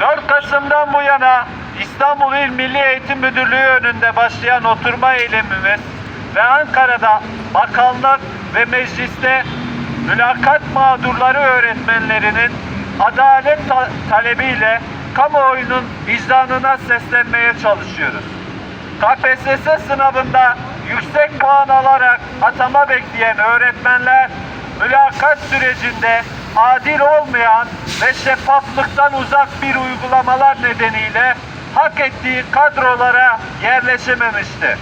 4 Kasım'dan bu yana İstanbul İl Milli Eğitim Müdürlüğü önünde başlayan oturma eylemimiz ve Ankara'da bakanlık ve mecliste mülakat mağdurları öğretmenlerinin adalet ta- talebiyle kamuoyunun vicdanına seslenmeye çalışıyoruz. KPSS sınavında yüksek puan alarak atama bekleyen öğretmenler mülakat sürecinde adil olmayan ve şeffaflıktan uzak bir uygulamalar nedeniyle hak ettiği kadrolara yerleşememiştir.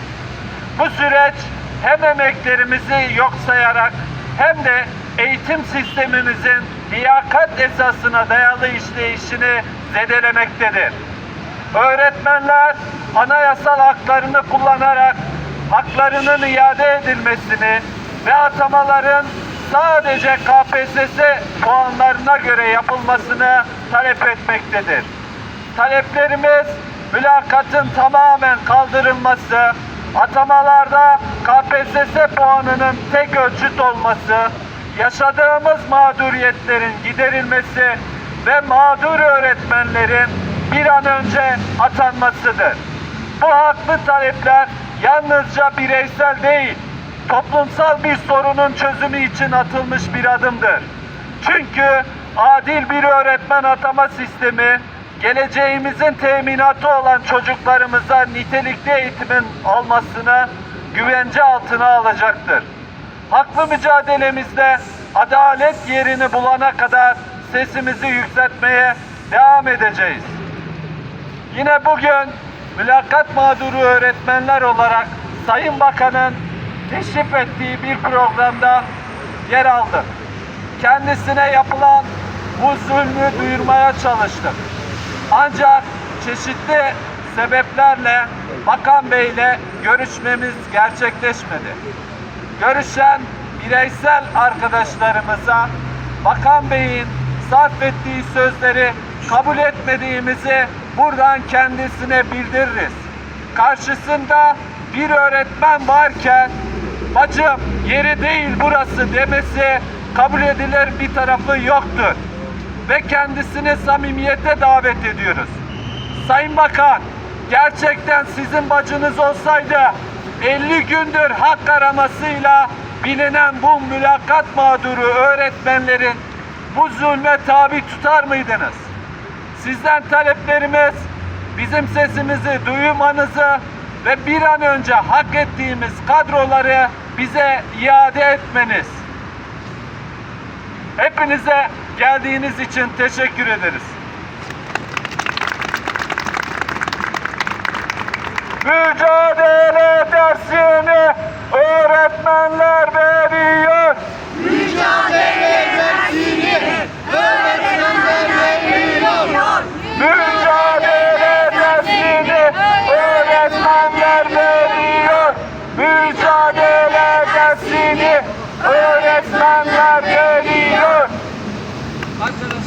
Bu süreç hem emeklerimizi yok sayarak hem de eğitim sistemimizin liyakat esasına dayalı işleyişini zedelemektedir. Öğretmenler anayasal haklarını kullanarak haklarının iade edilmesini ve atamaların sadece KPSS puanlarına göre yapılmasını talep etmektedir. Taleplerimiz mülakatın tamamen kaldırılması, atamalarda KPSS puanının tek ölçüt olması, yaşadığımız mağduriyetlerin giderilmesi ve mağdur öğretmenlerin bir an önce atanmasıdır. Bu haklı talepler yalnızca bireysel değil, toplumsal bir sorunun çözümü için atılmış bir adımdır. Çünkü adil bir öğretmen atama sistemi geleceğimizin teminatı olan çocuklarımıza nitelikli eğitimin almasını güvence altına alacaktır. Haklı mücadelemizde adalet yerini bulana kadar sesimizi yükseltmeye devam edeceğiz. Yine bugün mülakat mağduru öğretmenler olarak Sayın Bakan'ın teşrif ettiği bir programda yer aldık. Kendisine yapılan bu zulmü duyurmaya çalıştık. Ancak çeşitli sebeplerle Bakan Bey ile görüşmemiz gerçekleşmedi. Görüşen bireysel arkadaşlarımıza Bakan Bey'in sarf ettiği sözleri kabul etmediğimizi buradan kendisine bildiririz. Karşısında bir öğretmen varken bacım yeri değil burası demesi kabul edilir bir tarafı yoktur. Ve kendisini samimiyete davet ediyoruz. Sayın Bakan, gerçekten sizin bacınız olsaydı 50 gündür hak aramasıyla bilinen bu mülakat mağduru öğretmenlerin bu zulme tabi tutar mıydınız? Sizden taleplerimiz bizim sesimizi duymanızı ve bir an önce hak ettiğimiz kadroları bize iade etmeniz. Hepinize geldiğiniz için teşekkür ederiz. Mücadele dersini mücadele dersini öğretmenler